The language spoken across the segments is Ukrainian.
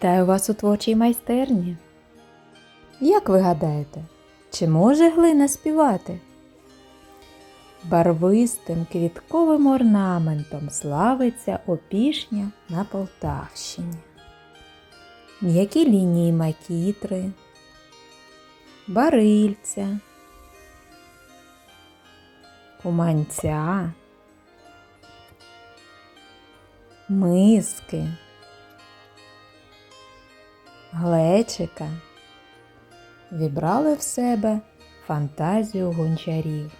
Вітаю вас у творчій майстерні. Як ви гадаєте, чи може глина співати? Барвистим квітковим орнаментом славиться опішня на Полтавщині. М'які лінії макітри, барильця, куманця, миски, глечика вібрали в себе фантазію гончарів.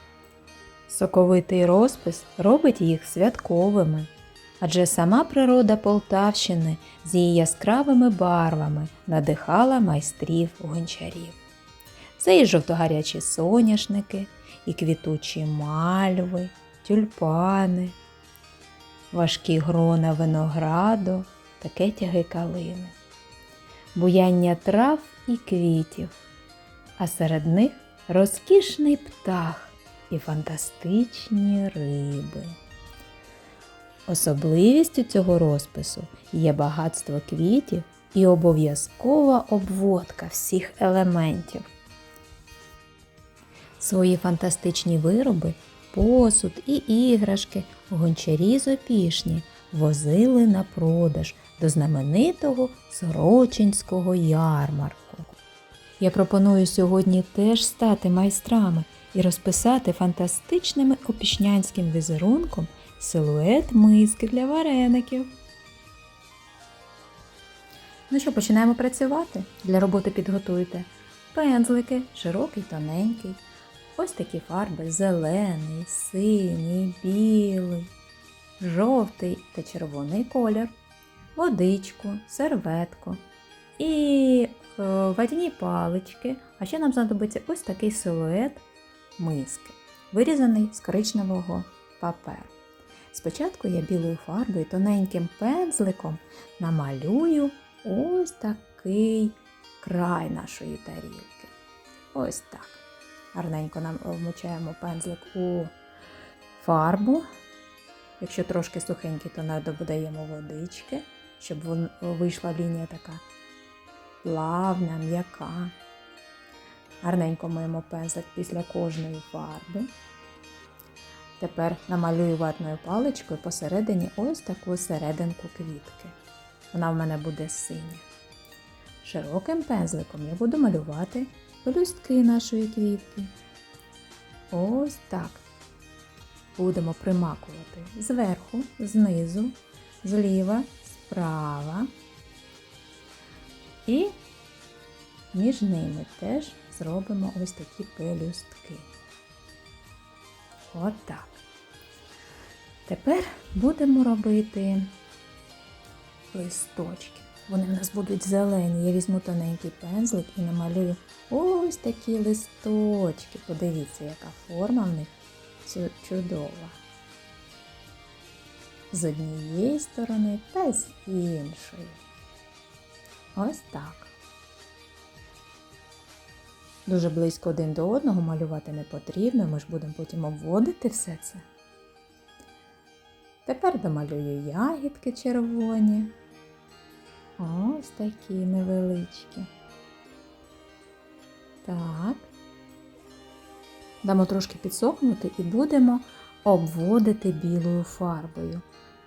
Соковитий розпис робить їх святковими, адже сама природа Полтавщини з її яскравими барвами надихала майстрів гончарів. Це і жовтогарячі соняшники, і квітучі мальви, тюльпани, важкі грона винограду та кетяги калини, буяння трав і квітів, а серед них розкішний птах і фантастичні риби. Особливістю цього розпису є багатство квітів і обов'язкова обводка всіх елементів. Свої фантастичні вироби, посуд і іграшки гончарі з опішні возили на продаж до знаменитого Сорочинського ярмарку. Я пропоную сьогодні теж стати майстрами і розписати фантастичним опішнянським візерунком силует миски для вареників. Ну що, починаємо працювати. Для роботи підготуйте пензлики, широкий, тоненький. Ось такі фарби зелений, синій, білий, жовтий та червоний колір, водичку, серветку і е, водяні палички. А ще нам знадобиться ось такий силует миски, вирізаний з коричневого паперу. Спочатку я білою фарбою тоненьким пензликом намалюю ось такий край нашої тарілки. Ось так. Гарненько нам вмочаємо пензлик у фарбу. Якщо трошки сухенький, то додаємо водички, щоб вийшла лінія така плавна, м'яка. Гарненько миємо пензлик після кожної фарби. Тепер намалюю ватною паличкою посередині ось таку серединку квітки. Вона в мене буде синя. Широким пензликом я буду малювати пелюстки нашої квітки. Ось так. Будемо примакувати зверху, знизу, зліва, справа. І між ними теж зробимо ось такі пелюстки. От так. Тепер будемо робити листочки. Вони в нас будуть зелені. Я візьму тоненький пензлик і намалюю ось такі листочки. Подивіться, яка форма в них чудова. З однієї сторони та з іншої. Ось так. Дуже близько один до одного малювати не потрібно, ми ж будемо потім обводити все це. Тепер домалюю ягідки червоні. Ось такі невеличкі. Так. Дамо трошки підсохнути і будемо обводити білою фарбою.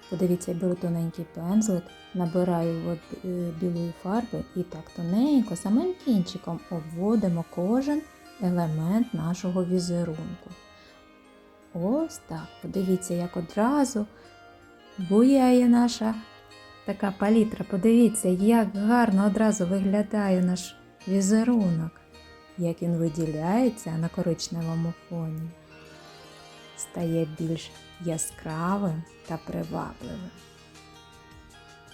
Подивіться, я беру тоненький пензлик, набираю е, білої фарби і так тоненько, самим кінчиком обводимо кожен елемент нашого візерунку. Ось так. Подивіться, як одразу буяє наша така палітра. Подивіться, як гарно одразу виглядає наш візерунок, як він виділяється на коричневому фоні. Стає більш яскравим та привабливим.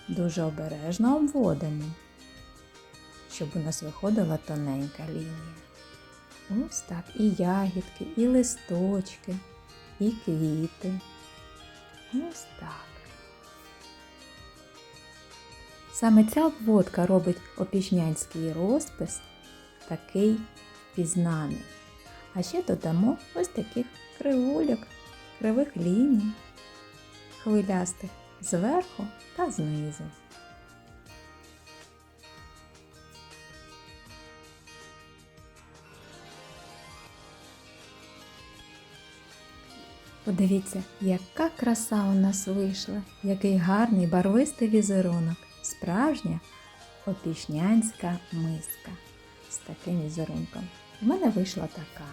Дуже обережно обводимо, щоб у нас виходила тоненька лінія. Ось так і ягідки, і листочки, і квіти. Ось так. Саме ця обводка робить опішнянський розпис такий впізнаний. А ще додамо ось таких кривуляк, кривих ліній, хвилястих зверху та знизу. Подивіться, яка краса у нас вийшла, який гарний барвистий візерунок, справжня опішнянська миска з таким візерунком. У мене вийшла така.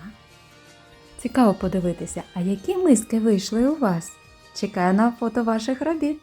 Цікаво подивитися, а які миски вийшли у вас? Чекаю на фото ваших робіт.